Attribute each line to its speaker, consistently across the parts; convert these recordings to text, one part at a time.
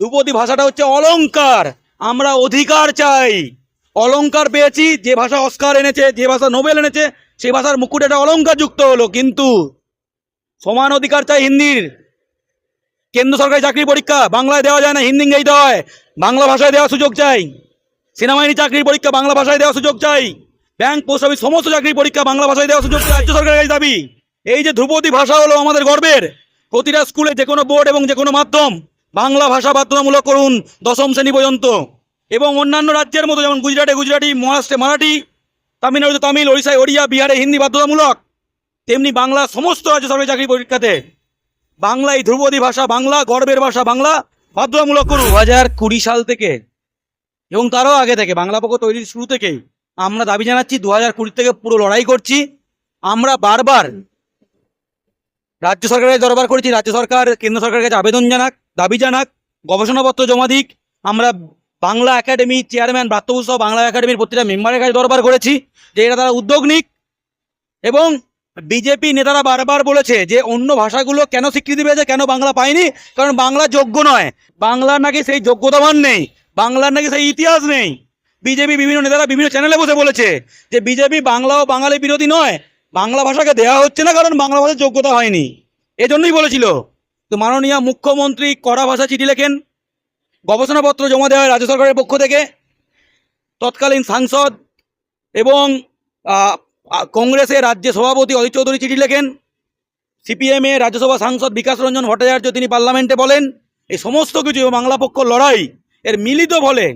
Speaker 1: ধ্রুপদী ভাষাটা হচ্ছে অলঙ্কার আমরা অধিকার চাই। অলংকার পেয়েছি, যে ভাষা অস্কার এনেছে, যে ভাষা নোবেল এনেছে, সেই ভাষার মুকুট একটা অলংকার যুক্ত হলো। কিন্তু সমান অধিকার চাই হিন্দির। কেন্দ্র সরকারি চাকরি পরীক্ষা, বাংলায় দেওয়া যায় না, হিন্দি ইংরেজিতে হয়। বাংলা ভাষায় দেওয়ার সুযোগ চাই। সেনাবাহিনী চাকরির পরীক্ষা, বাংলা ভাষায় দেওয়ার সুযোগ চাই। ব্যাংক, পোস্ট অফিস, সমস্ত চাকরির পরীক্ষা, বাংলা ভাষায় দেওয়ার সুযোগ রাজ্য সরকারের কাছে দাবি, এই যে ধ্রুপদী ভাষা হলো আমাদের গর্বের। প্রতিটা স্কুলে যে কোনো বোর্ড এবং যে কোনো মাধ্যম বাংলা ভাষা বাধ্যতামূলক করুন দশম শ্রেণি পর্যন্ত। এবং অন্যান্য রাজ্যের মতো যেমন গুজরাটে গুজরাটি, মহারাষ্ট্রে মারাঠি, তামিলনাড়ুতে তামিল, ওড়িশায় ওড়িয়া, বিহারে হিন্দি বাধ্যতামূলক, তেমনি বাংলা সমস্ত রাজ্য সরকারি চাকরি পরীক্ষাতে। বাংলা এই ধ্রুপদী ভাষা, বাংলা গর্বের ভাষা, বাংলা বাধ্যতামূলক করুন। দু হাজার কুড়ি সাল থেকে এবং তারও আগে থেকে, বাংলা পক্ষ তৈরির শুরু থেকেই আমরা দাবি জানাচ্ছি দু হাজার কুড়ি থেকে পুরো লড়াই করছি। আমরা বারবার রাজ্য সরকারের দরবার করেছি। রাজ্য সরকার, কেন্দ্র সরকারের কাছে আবেদন জানাক, দাবি জানাক, গবেষণাপত্র জমা দিক। আমরা বাংলা একাডেমি চেয়ারম্যান ব্রাত্যভূষ সহ বাংলা একাডেমির প্রতিটা মেম্বারের কাছে দরবার করেছি যে এটা তারা উদ্যোগ নিক এবং বিজেপি নেতারা বারবার বলেছে যে অন্য ভাষাগুলো কেন স্বীকৃতি পেয়েছে, কেন বাংলা পায়নি? কারণ বাংলা যোগ্য নয়। বাংলার নাকি সেই যোগ্যতাবান নেই। বাংলার নাকি সেই ইতিহাস নেই। বিজেপি বিভিন্ন নেতারা বিভিন্ন চ্যানেলে বসে বলেছে যে বিজেপি বাংলা ও বাঙালি বিরোধী নয়। বাংলা ভাষাকে দেওয়া হচ্ছে না, কারণ বাংলা ভাষার যোগ্যতা হয়নি। এজন্যই বলেছিল। তো মাননীয় মুখ্যমন্ত্রী কড়া ভাষা চিঠি লেখেন, গবেষণাপত্র জমা দেওয়া হয় রাজ্য সরকারের পক্ষ থেকে। তৎকালীন সাংসদ এবং কংগ্রেসের রাজ্য সভাপতি অধীর চৌধুরী চিঠি লেখেন। সিপিএমে রাজ্যসভা সাংসদ বিকাশ রঞ্জন ভট্টাচার্য তিনি পার্লামেন্টে বলেন এই সমস্ত কিছু বাংলা পক্ষ লড়াই, এর মিলিত ফলে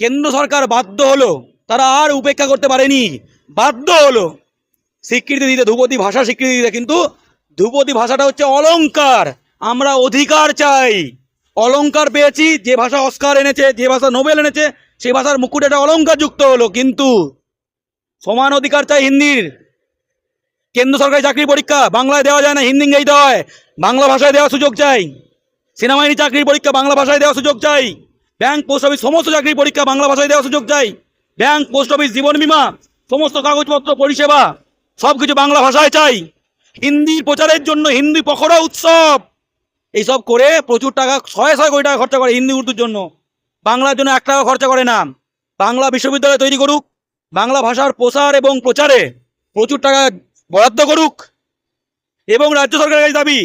Speaker 1: কেন্দ্র সরকার বাধ্য হলো, তারা আর উপেক্ষা করতে পারেনি, বাধ্য হলো স্বীকৃতি দিতে, ধ্রুপদী ভাষা স্বীকৃতি দিতে, কিন্তু ধ্রুপদী ভাষাটা হচ্ছে অলংকার। আমরা অধিকার চাই। অলংকার পেয়েছি, যে ভাষা অস্কার এনেছে, যে ভাষা নোবেল এনেছে সেই ভাষার মুকুট একটা অলংকার যুক্ত হলো, কিন্তু সমান অধিকার চাই হিন্দির। কেন্দ্র সরকারি চাকরি পরীক্ষা, বাংলায় দেওয়া যায় না, হিন্দি ইংরেজিতে হয় বাংলা ভাষায় দেওয়ার সুযোগ চাই। সেনাবাহিনী চাকরির পরীক্ষা, বাংলা ভাষায় দেওয়ার সুযোগ চাই। ব্যাংক পোস্ট অফিস, সমস্ত চাকরির পরীক্ষা, বাংলা ভাষায় দেওয়ার সুযোগ চাই। ব্যাংক পোস্ট অফিস, জীবন বীমা, সমস্ত কাগজপত্র, পরিষেবা। সব কিছু বাংলা ভাষায় চাই। হিন্দি প্রচারের জন্য হিন্দি পখরা উৎসব। এইসব করে প্রচুর টাকা, ছয় ছয় কোটি টাকা খরচা করে হিন্দি উর্দুর জন্য। বাংলার জন্য এক টাকা খরচা করে না। বাংলা বিশ্ববিদ্যালয় তৈরি করুক, বাংলা ভাষার প্রসার এবং প্রচারে প্রচুর টাকা বরাদ্দ করুক। এবং রাজ্য সরকারের কাছে দাবি,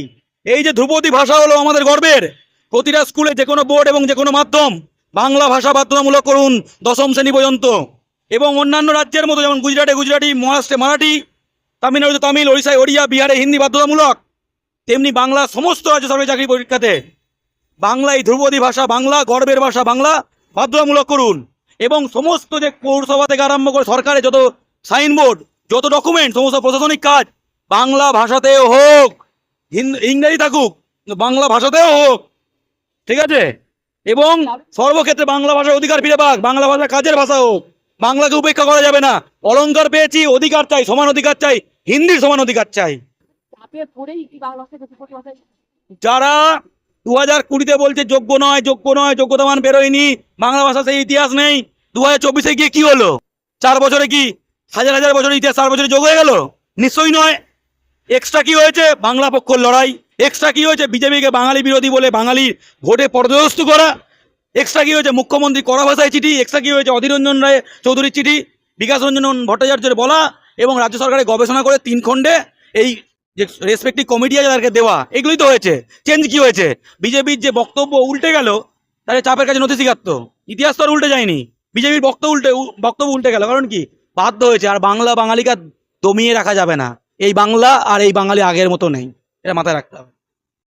Speaker 1: এই যে ধ্রুপদী ভাষা হলো আমাদের গর্বের, প্রতিটা স্কুলে যে কোনো বোর্ড এবং যে কোনো মাধ্যম বাংলা ভাষা বাধ্যতামূলক করুন দশম শ্রেণি পর্যন্ত। এবং অন্যান্য রাজ্যের মতো যেমন গুজরাটে গুজরাটি, মহারাষ্ট্রে মারাঠি তামিলনাড়ুতে তামিল, ওড়িশায় ওড়িয়া, বিহারে হিন্দি বাধ্যতামূলক। তেমনি বাংলা সমস্ত রাজ্য সরকারি চাকরি পরীক্ষাতে। বাংলা এই ধ্রুপদী ভাষা, বাংলা, গর্বের ভাষা, বাংলা বাধ্যতামূলক করুন। এবং সমস্ত যে পৌরসভা থেকে আরম্ভ করে সরকারের যত সাইনবোর্ড, যত ডকুমেন্ট, সমস্ত প্রশাসনিক কাজ, বাংলা ভাষাতেও হোক ইংরেজি থাকুক, বাংলা ভাষাতেও হোক, ঠিক আছে? এবং সর্বক্ষেত্রে বাংলা ভাষার অধিকার ফিরে পাক, বাংলা ভাষা কাজের ভাষা হোক। বাংলাকে উপেক্ষা করা যাবে না। অলংকার পেয়েছি অধিকার চাই সমান অধিকার চাই হিন্দির সমান অধিকার চাই। যারা দু হাজার কুড়িতে বলছে যোগ্য নয় যোগ্য নয় যোগ্যতামান বেরোয়নি বাংলা ভাষা সেই ইতিহাস নেই দু হাজার চব্বিশে গিয়ে কি হলো? চার বছরে কি হাজার হাজার বছরের ইতিহাস চার বছরে যোগ হয়ে গেল? নিশ্চয়ই নয়। এক্সট্রা কি হয়েছে? বাংলা পক্ষর লড়াই। এক্সট্রা কি হয়েছে? বিজেপিকে বাঙালি বিরোধী বলে বাঙালির ভোটে পর্যদস্ত করা। এক্সট্রা কি হয়েছে? মুখ্যমন্ত্রী কড়া ভাষায় চিঠি এক্সট্রা কি হয়েছে? অধীর রঞ্জন রায় চৌধুরীর চিঠি, বিকাশ রঞ্জন ভট্টাচার্যের বলা এবং রাজ্য সরকারের গবেষণা করে তিন খণ্ডে এই যে রেসপেক্টিভ কমিটি আছে তাদেরকে দেওয়া, এগুলোই তো হয়েছে। চেঞ্জ কি হয়েছে? বিজেপির যে বক্তব্য উল্টে গেল, তাহলে চাপের কাছে নথি স্বীকারত ইতিহাস তো আর উল্টে যায়নি। বিজেপির বক্তব্য উল্টে বক্তব্য উল্টে গেল। কারণ কি? বাধ্য হয়েছে, আর বাংলা বাঙালিকে দমিয়ে রাখা যাবে না। এই বাংলা আর এই বাঙালি আগের মতো নেই। এটা মাথায় রাখতে হবে।